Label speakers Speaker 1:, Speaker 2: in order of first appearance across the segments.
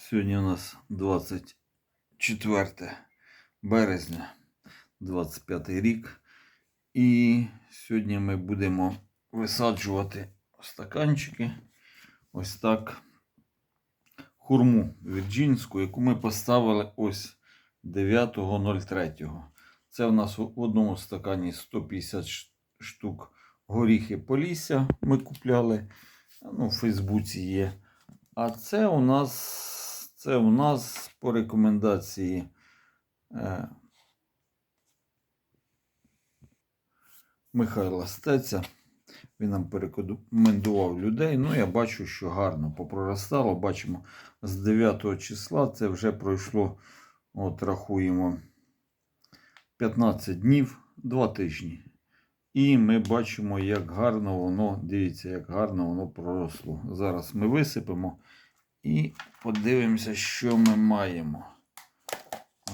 Speaker 1: Сьогодні у нас 24 березня, 25 рік. І сьогодні ми будемо висаджувати стаканчики. Ось так. Хурму вірджинську, яку ми поставили ось 9.03. Це в нас в одному стакані 150 штук горіхи Полісся ми купляли. Ну, в Фейсбуці є. А це у нас, це у нас по рекомендації е, Михайла Стеця. Він нам порекомендував людей. Ну, я бачу, що гарно попроростало. Бачимо, з 9 числа це вже пройшло, от рахуємо, 15 днів, 2 тижні. І ми бачимо, як гарно воно, дивіться, як гарно воно проросло. Зараз ми висипемо і подивимося, що ми маємо.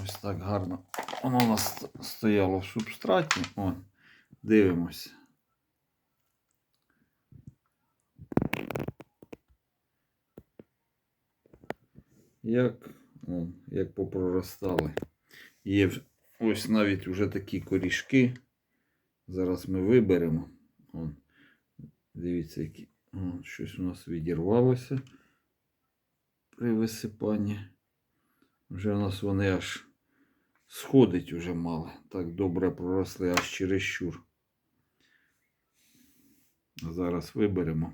Speaker 1: Ось так гарно. Воно у нас стояло в субстраті. О, дивимося. Як, о, як попроростали. Є ось навіть вже такі корішки. Зараз ми виберемо. О, дивіться, які. О, щось у нас відірвалося при висипанні. Вже у нас вони аж сходить уже мали. Так добре проросли аж чересчур. Зараз виберемо.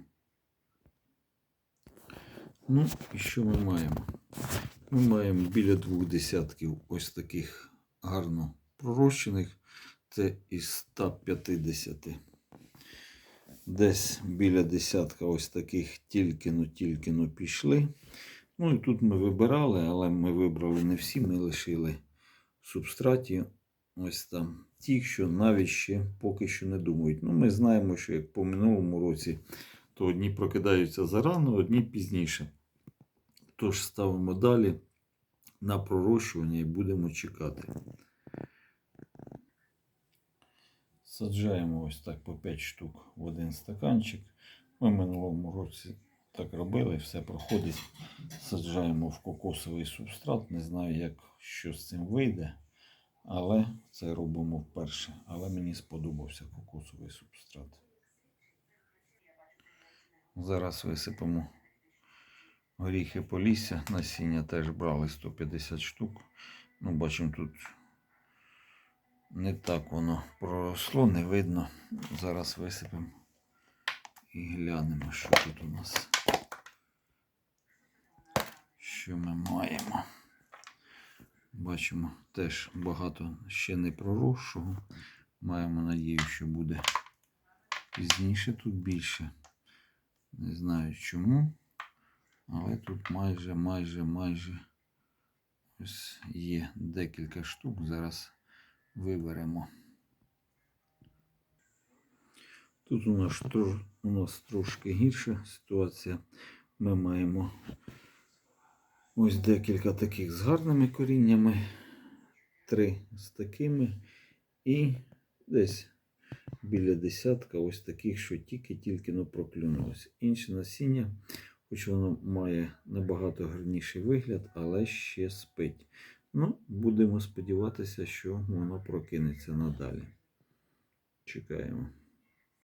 Speaker 1: Ну, і що ми маємо? Ми маємо біля двох десятків ось таких гарно пророщених. Це із 150. Десь біля десятка ось таких тільки-но, тільки-но пішли. Ну і тут ми вибирали, але ми вибрали не всі, ми лишили в субстраті ось там ті, що навіть ще поки що не думають. Ну, ми знаємо, що як по минулому році, то одні прокидаються зарано, одні пізніше. Тож ставимо далі на пророщування і будемо чекати. Саджаємо ось так по 5 штук в один стаканчик. Ми минулому році так робили, все проходить. Саджаємо в кокосовий субстрат. Не знаю, як що з цим вийде, але це робимо вперше. Але мені сподобався кокосовий субстрат. Зараз висипемо горіхи полісся. Насіння теж брали 150 штук. Ну, бачимо тут не так воно проросло, не видно. Зараз висипемо і глянемо, що тут у нас. Що ми маємо. Бачимо теж багато ще не проросшого. Маємо надію, що буде пізніше тут більше. Не знаю чому. Але тут майже, майже, майже ось є декілька штук. Зараз виберемо. Тут у нас, у нас трошки гірша ситуація. Ми маємо ось декілька таких з гарними коріннями, три з такими, і десь біля десятка ось таких, що тільки-тільки ну. Інше насіння, хоч воно має набагато гарніший вигляд, але ще спить. Ну, будемо сподіватися, що воно прокинеться надалі. Чекаємо.